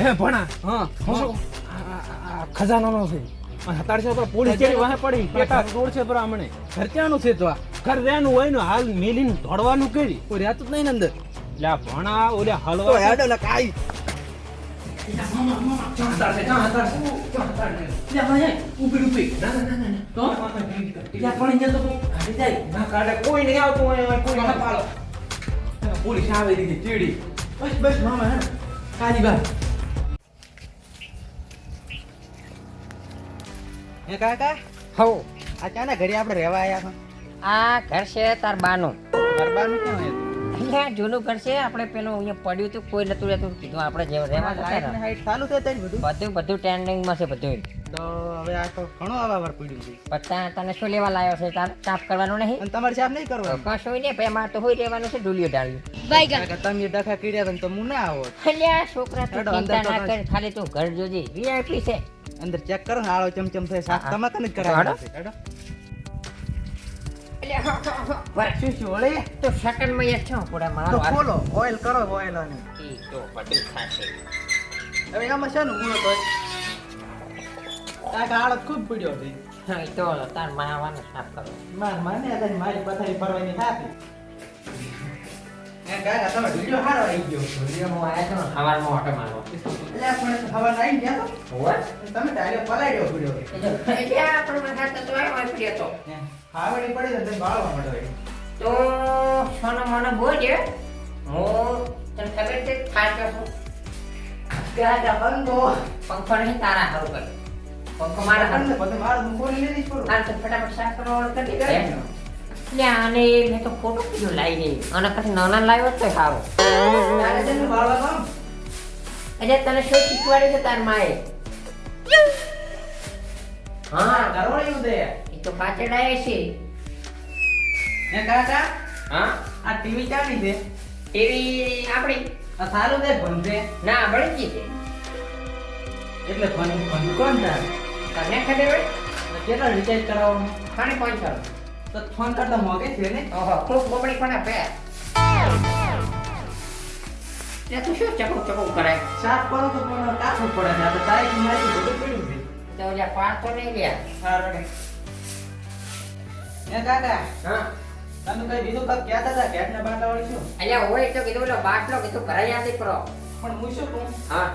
હે ભણા હા ખજાનાનો છે. અત્યારે છે પોલીસ જેવી વાહે પડી પેટા રોડ છે બરા ખર્ચાનું છે તો આ ઘર રહેવાનું હોય ને હાલ મેલીને દોડવાનું કરી કોઈ રહેતું જ નહીં ને અંદર. લે ભણા ઓલે તો હેડો લે કાઈ. ના કાઢે કોઈ નહીં આવતું હોય કોઈ ના પાડો. પોલીસ આવે દીધી ચીડી. બસ બસ મામા હે. કાજી બા. હે કાકા? હો. આ ચાના ઘરે આપણે રહેવા આયા આ ઘર છે તાર બાનું. હતા ગરબાનું કેમ અહીંયા જૂનું ઘર છે આપણે પેલું અહીંયા પડ્યું હતું કોઈ નતું રહેતું કીધું આપણે જે રહેવા ને ચાલુ છે તઈ બધું? બધું બધું ટ્રેન્ડિંગમાં છે બધું. તો હવે આ તો ઘણો આવા પડ્યું છે. પત્તા તને શું લેવા લાવ્યો છે? તાર સાફ કરવાનું નહીં? અને તમારે સાફ નહીં કરવાનો? કશું હોય ને ભાઈ મારે તો હોય રહેવાનું છે ઢૂલિયો ડાળ્યું કાકા તમે ડખા કર્યા તો હું ના આવો. અલ્યા છોકરા તું ચિંતા ના કર ખાલી તું ઘર જોજે. વીઆઈપી છે. અંદર ચેક કરો ને આળો ચમચમ થાય સાફ. તમાકને હેડો. કરાવવાનો છે હેડો અલ્યા, હા, હા, હા. બરાબર. શું શું ઓલે? તો સેકન્ડમાં યાર છો પૂરા મારો ખોલો ઓઇલ કરો ઓઇલ અને. ઈ તો બધું થશે હવે આમાં છે ને હું તો. કાકા ખૂબ પડ્યો છે. હા, તો તાર માવાનું સાફ કરો. માર માને આ મારી પથારી ફરવાની થાતી તો હોવે? સોનો મોનો બોલજે હું તને ખબર છે થાક્યો છું કાકા બંધો પંખો નહીં તારા હારું કર. પંખો મારા હારું બધું મારું હું બોલી લીધી હાલ તો ફટાફટ સાફ કરવાનું કરી દે. એટલે આને મેં તો ફોટો કીધું લાવી અને પછી નાના લાવ્યો તો સારું તારે છે ને બાળવા એટલે તને શું શીખવાડ્યું છે તાર માએ હા કરવાયું દે એ તો પાછળ છે હે કાકા હા આ ટીવી ચાલી છે ટીવી આપણી આ સારું દે ભણશે ના બળકી છે એટલે ભણ ભણ કોણ તાર તને ખબર હોય કેટલા રિચાર્જ કરાવવાનું ખાણી પાંચસો તો ફોન કરતો મોગે થયો ને? ઓહો ખૂબ બબડી પણ આપે. એટલે તું શું ચકો ચકો કરે? સાફ કરો તો પણ કાઠું પડે? ને આ તો તારીખ મારી બધું પડ્યું છે. તો ઓલા પાર તો નહીં લ્યા સારું એ કાકા હા. તમે કઈ બીજું કાંઈક કહેતા હતા? ને બાટલા વાળી શું? અલ્યા હોય તો કીધું ઓલો બાટલો કીધું ભરાઈ આથી કરો પણ હું શું કહું? હા.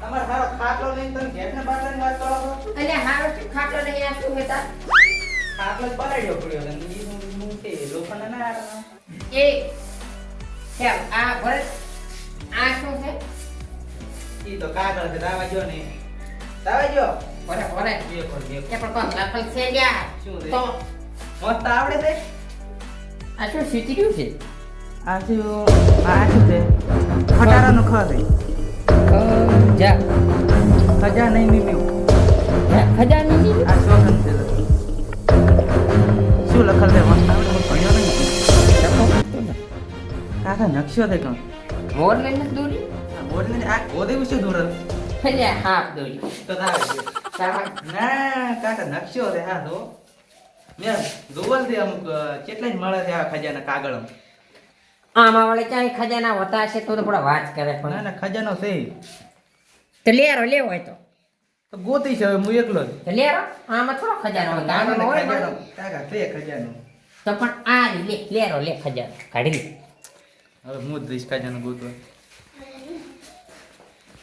તમારે સારો ખાટલો લઈને તમે ઘેટના બાટલાની વાત કરો છો? અલ્યા હારો ખાટલો નહીં આ શું હતા? ખાટલો જ પલાળ્યો પડ્યો ને હું કે લોખંડ ના. એ કેમ આ ભરત આ શું છે? ઈ તો કાગળ છે દાવા જો ને. દાવા જો ભરે ભરે. પર બે એ પણ. કોણ લખલ છે લ્યા શું? તો મસ્ત આવડે છે? આ શું સીતર્યું છે? આ શું આ શું છે? ખટારાનો ખ છે. જા. ખજા નહીં નીમ્યું ખજાની આ શોષણ છે. શું લખલ છે હું ભણ્યો નહીં કાકા નકશો છે કણ. મોર લઈને દોરી? આ બોર્ડ ને આ ઓદે વિશે દોરલ અલ્યા હાફ દોરી. તો તારે ના કાકા નકશો છે હા તો મેં ગોગલથી અમુક કેટલા જ મળે છે આ ખજાના કાગળ આમાં વળે ક્યાંય ખજાના હોતા હશે તો તો થોડા વાત કરે પણ. ના ખજાનો છે. તો લેરો લેવો હોય તો તો. ગોતી છે હવે હું એકલો જ. તો આમાં થોડો ખજાનો દાનો હોય ને. કાકા છે ખજાનો. તો પણ આ લે લેરો લે ખજાનો. કાઢી લે. હવે હું દઈશ ખજાનો ગોતવા.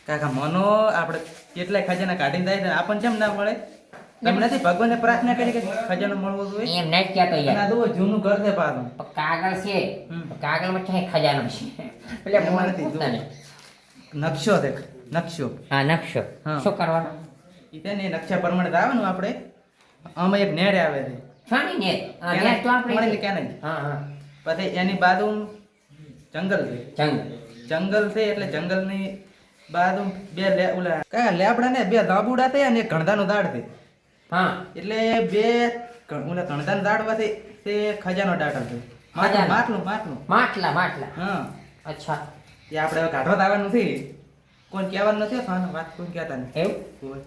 કાકા મનો આપણે કેટલાય ખજાના કાઢીને જાય આપણને કેમ ના મળે? એમ નથી ભગવાનને પ્રાર્થના કરી કે ખજાનો મળવો જોઈએ? એમ નહીં કહેતો યાર. આ જૂનું ઘર છે પાછું. કાગળ છે. કાગળમાં ક્યાંય ખજાનો છે? એટલે મને નથી, નકશો દેખ નકશો. હા નકશો. હા. શું કરવાનો? છે ને એ નકશા પ્રમાણે આવવાનું આપણે. આમાં એક નેડ આવે છે. શાની ને આ નેડ તો આપણે મળે કે નહીં? હા હા. પછી એની બાજુ જંગલ છે. જંગલ. જંગલ છે એટલે જંગલની બાજુ બે લે ઓલા કયા લેબડા ને બે દાબુડા છે અને ગણધાનું દાડ છે. હા. એટલે બે ઓલા ગણધાનું દાડવાથી તે ખજાનો દાટલ છે. માટલું માટલું. માટલું માટલા. હા. અચ્છા. એ આપણે હવે કાઢવા તો આવવાનું નથી કોઈ કહેવાનું નથી વાત કોણ કહેતા નથી. એવું?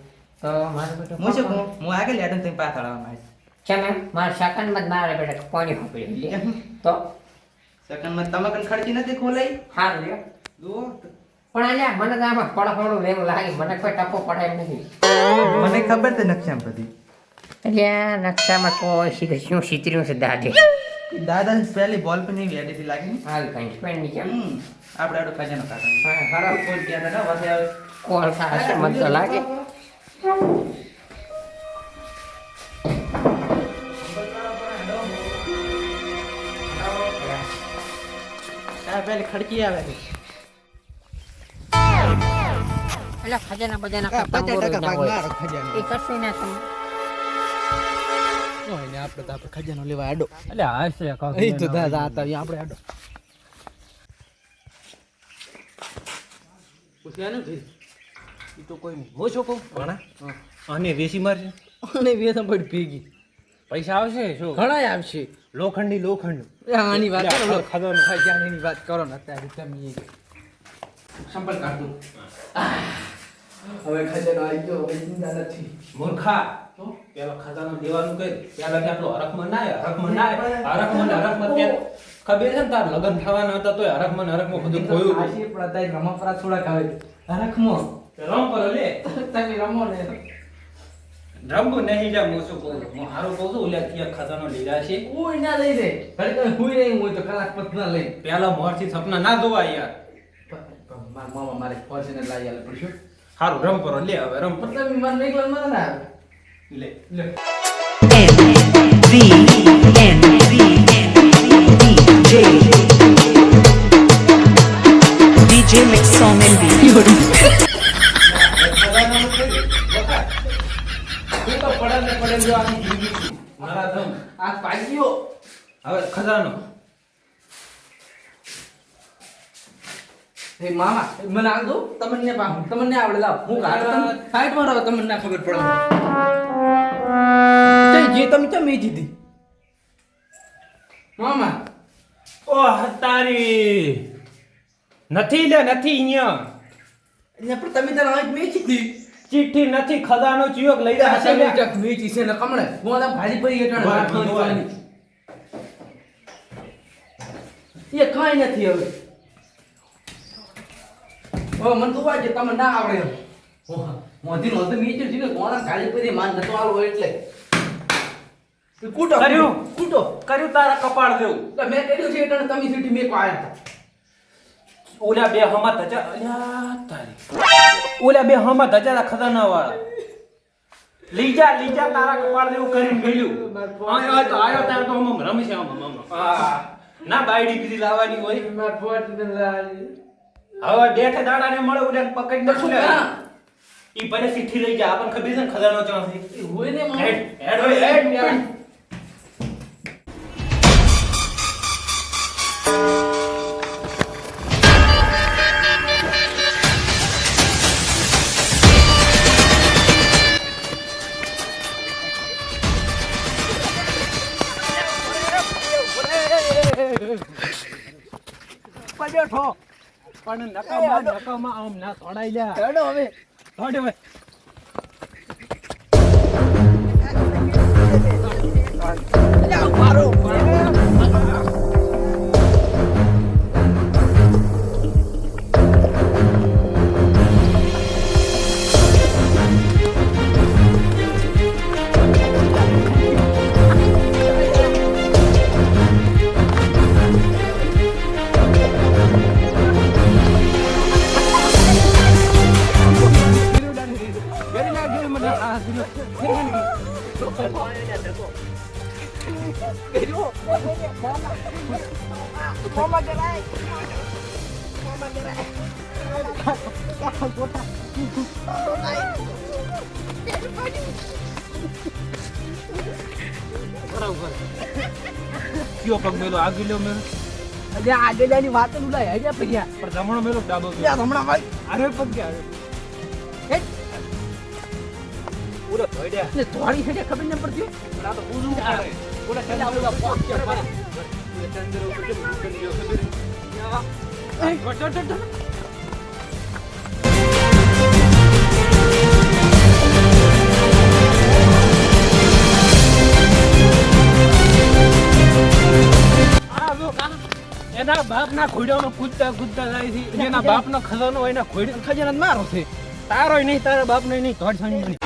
તો મારું બેટો હું શું કહું હું આગળ લેડન તમે પાછળ આવવા માંગ છે મારા શાકનમાં જ મારે બેટા પાણી હોપડી તો? તમે ખર્ચી નથી ખોલાઈ? હારું લ્યો. જુઓ. પણ અલ્યા મને તો આમાં પડખડું લેવું લાગે. મને કોઈ ટપો પડે એમ નથી. મને ખબર છે નકશામાં બધી. એટલે નકશામાં કોઈ શીખે શું ચિત્ર્યું છે દાદે? દાદા પહેલી બોલ પણ એવી એડીથી લાગી. હાલ કઈ પેનની કેમ? આપણે આડો ખજાનો કાઢવાનો હા ખરાબ કોઈ ત્યાં ના વધે આવે. કોલ કાઢે મને તો લાગે. આ ખડકી આવે. એટલે ખજાના બજાના. એ કશું ના તમે. હોય આપણે તો આપણે ખજાનો લેવા આડો. એટલે હશે કાંક એ તો દાદા હતા આપણે આડો. પૂછ્યાનું છે? એ તો કોઈ નહીં. હું શું કહું. ઘણા? અને વેસી મારશે અને વેસમ પડી ભેગી. પૈસા આવશે? શું? ઘણા આવશે. લોખંડી. લોખંડ આની વાત કરો. લો ખજાનો. ખજાનાની વાત કરો ને અત્યારે તમે સંપર્ક કાઢું. હવે ખજાનો આવી ગયો હવે ચિંતા નથી. મૂર્ખા. પેલો ખજાનો દેવાનું કઈ? પેલા કે આટલો હરકમાં ના આવે, હરખમાં ના. હરકમાં ને ત્યાં ખબર છે ને તાર લગ્ન થવાના હતા તોય હરકમાં હરકમાં બધું ખોયું પણ અત્યારે રમપરા થોડાક આવે હરખમો રમ પર લે. તમે રમો ને. રમવું નહીં જા હું શું કહું? હું હારું કહું છું ઓલા ત્યાં ખજાનો લીધા છે. કોઈ ના લઈ દે ઘડી તમે હુઈ નહીં હોય તો કલાક ના લઈ. પેલા મોરથી સપના ના જોવા યાર. મારા મામા મારે ફોર્ચ્યુનર લાવી આલે પડશે હારું રમ પર લે હવે રમ પર મતલબ મને નહીં ના આવે. લે. લે. Mix Song and Video. ખજાનાનું કઈ? બકા. તું તો પડે ને પડે જો આખી જિંદગી છે. મારા ધમ. આ પાગ્યો હવે ખજાનો હે મામા મને આલ દો. તમને પા તમને આવડે લાવ. હું કાઢ. ફાઈટ મારો તમને ના ખબર પડે તે જે તમે તમે જીધી? મામા. ઓ હતારી નથી લે નથી અહીંયા અહીંયા પણ તમે તારા હાઈટ મેં જીધી ચિઠ્ઠી નથી ખજાનો ચિયોક લઈ રહ્યા છે લે. ચક મેં છે ને કમણે હું ભાજી પડી હેઠળ વાત કરી વાહ. પાણી. એ કાંઈ નથી હવે. હવે મને તો વાગે તમે ના આવડે એમ. મોધી નો તો મેચી છે કોણ ખાલી પડી માન નતો આવો એટલે. કૂટો કર્યું? કૂટો. કર્યું તારા કપાળ જેવું? તો મેં કર્યું છે એટલે તમે સીટી મેં આયા હતા. ઓલા બે હમા ધજા અલ્યા તારી. ઓલા બે હમા ધજા ખજાના વાળા લીજા લીજા તારા કપાળ જેવું કરીને ગયું આયો તો આયો તાર તો હમ રમે છે હમ આમ. આ, ના બાયડી બીજી લાવવાની હોય. માર ફોર્ચ્યુનર લાવી. હવે બેઠે દાડાને મળે ઉડે પકડી તો ને? ઈ ભલે સીઠી લઈ જા આપણને ખબર છે ને ખજાનો ચાં હોય ને. હેડ હેડ હોય હેડ બેઠો. પણ નકામા નકામાં આમ ના તોડાઈ લ્યા હેડો હવે. તોડે હોય કયો પગ મેલો આગી લ્યો મેલો અરે આગળની વાતનું લાય હજે પગ્યા પણ જમણો મેલો ડાબો મેલો યાર હમણા ભાઈ અરે પગ ગયા હે પૂરો ધોઈડ્યા ને થોડી હેડે ખબર ન પડતી પણ આ તો પૂરું કરે પૂરા પેલા ઓલા પોક કે પર ચંદ્ર ઉપર કે ઉતરી ગયો ખબર યા. આ જો કામ. એના બાપના ખોડિયાનો કૂદતા કૂદતા જાય છે. જેના બાપનો ખજાનો હોય એના ખોડિયા ખજાના મારો છે. તારો નહીં, તારા બાપનો નહીં ધડ સણી